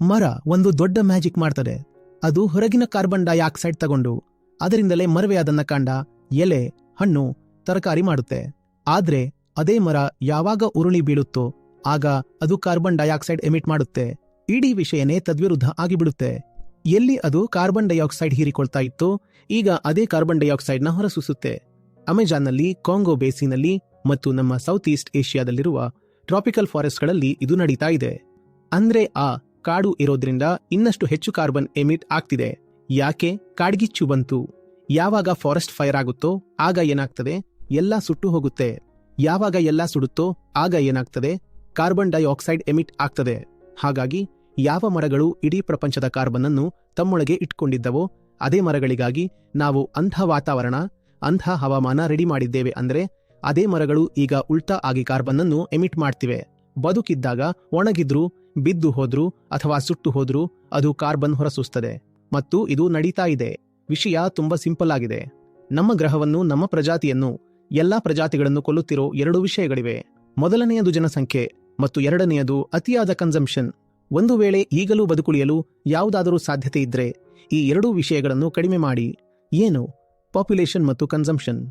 ಮರ ಒಂದು ದೊಡ್ಡ ಮ್ಯಾಜಿಕ್ ಮಾಡ್ತದೆ. ಅದು ಹೊರಗಿನ ಕಾರ್ಬನ್ ಡೈಆಕ್ಸೈಡ್ ತಗೊಂಡು, ಅದರಿಂದಲೇ ಮರವೇ ಅದನ್ನ ಕಾಂಡ, ಎಲೆ, ಹಣ್ಣು ತರಕಾರಿ ಮಾಡುತ್ತೆ. ಆದ್ರೆ ಅದೇ ಮರ ಯಾವಾಗ ಉರುಳಿ ಬೀಳುತ್ತೋ, ಆಗ ಅದು ಕಾರ್ಬನ್ ಡೈಆಕ್ಸೈಡ್ ಎಮಿಟ್ ಮಾಡುತ್ತೆ. ಇಡೀ ವಿಷಯನೇ ತದ್ವಿರುದ್ಧ ಆಗಿಬಿಡುತ್ತೆ. ಎಲ್ಲಿ ಅದು ಕಾರ್ಬನ್ ಡೈಆಕ್ಸೈಡ್ ಹೀರಿಕೊಳ್ತಾ ಇತ್ತು, ಈಗ ಅದೇ ಕಾರ್ಬನ್ ಡೈಆಕ್ಸೈಡ್ನ ಹೊರಸೂಸುತ್ತೆ. ಅಮೆಜಾನ್ನಲ್ಲಿ, ಕಾಂಗೋ ಬೇಸಿನಲ್ಲಿ ಮತ್ತು ನಮ್ಮ ಸೌತ್ ಈಸ್ಟ್ ಏಷ್ಯಾದಲ್ಲಿರುವ ಟ್ರಾಪಿಕಲ್ ಫಾರೆಸ್ಟ್ಗಳಲ್ಲಿ ಇದು ನಡೀತಾ ಇದೆ. ಅಂದ್ರೆ ಆ ಕಾಡು ಇರೋದ್ರಿಂದ ಇನ್ನಷ್ಟು ಹೆಚ್ಚು ಕಾರ್ಬನ್ ಎಮಿಟ್ ಆಗ್ತಿದೆ. ಯಾಕೆ? ಕಾಡ್ಗಿಚ್ಚು ಬಂತು. ಯಾವಾಗ ಫಾರೆಸ್ಟ್ ಫೈರ್ ಆಗುತ್ತೋ, ಆಗ ಏನಾಗ್ತದೆ? ಎಲ್ಲ ಸುಟ್ಟು ಹೋಗುತ್ತೆ. ಯಾವಾಗ ಎಲ್ಲ ಸುಡುತ್ತೋ, ಆಗ ಏನಾಗ್ತದೆ? ಕಾರ್ಬನ್ ಡೈಆಕ್ಸೈಡ್ ಎಮಿಟ್ ಆಗ್ತದೆ. ಹಾಗಾಗಿ, ಯಾವ ಮರಗಳು ಇಡೀ ಪ್ರಪಂಚದ ಕಾರ್ಬನ್ ಅನ್ನು ತಮ್ಮೊಳಗೆ ಇಟ್ಕೊಂಡಿದ್ದವೋ, ಅದೇ ಮರಗಳಿಗಾಗಿ ನಾವು ಅಂಥ ವಾತಾವರಣ ಅಂಥ ಹವಾಮಾನ ರೆಡಿ ಮಾಡಿದ್ದೇವೆ ಅಂದ್ರೆ, ಅದೇ ಮರಗಳು ಈಗ ಉಲ್ಟಾ ಆಗಿ ಕಾರ್ಬನ್ ಅನ್ನು ಎಮಿಟ್ ಮಾಡ್ತಿವೆ. ಬದುಕಿದ್ದಾಗ ಒಣಗಿದ್ರು ಬಿದ್ದು ಹೋದ್ರು ಅಥವಾ ಸುಟ್ಟು ಹೋದ್ರೂ ಅದು ಕಾರ್ಬನ್ ಹೊರಸೂಸ್ತದೆ ಮತ್ತು ಇದು ನಡೀತಾ ಇದೆ. ವಿಷಯ ತುಂಬಾ ಸಿಂಪಲ್ ಆಗಿದೆ. ನಮ್ಮ ಗ್ರಹವನ್ನು, ನಮ್ಮ ಪ್ರಜಾತಿಯನ್ನು, ಎಲ್ಲಾ ಪ್ರಜಾತಿಗಳನ್ನು ಕೊಲ್ಲುತ್ತಿರೋ ಎರಡು ವಿಷಯಗಳಿವೆ. ಮೊದಲನೆಯದು ಜನಸಂಖ್ಯೆ ಮತ್ತು ಎರಡನೆಯದು ಅತಿಯಾದ ಕನ್ಸಂಪ್ಷನ್ ಒಂದು ವೇಳೆ ಈಗಲೂ ಬದುಕುಳಿಯಲು ಯಾವುದಾದರೂ ಸಾಧ್ಯತೆ ಇದ್ರೆ ಈ ಎರಡೂ ವಿಷಯಗಳನ್ನು ಕಡಿಮೆ ಮಾಡಿ. ಏನು? ಪಾಪ್ಯುಲೇಷನ್ ಮತ್ತು ಕನ್ಸಂಪ್ಷನ್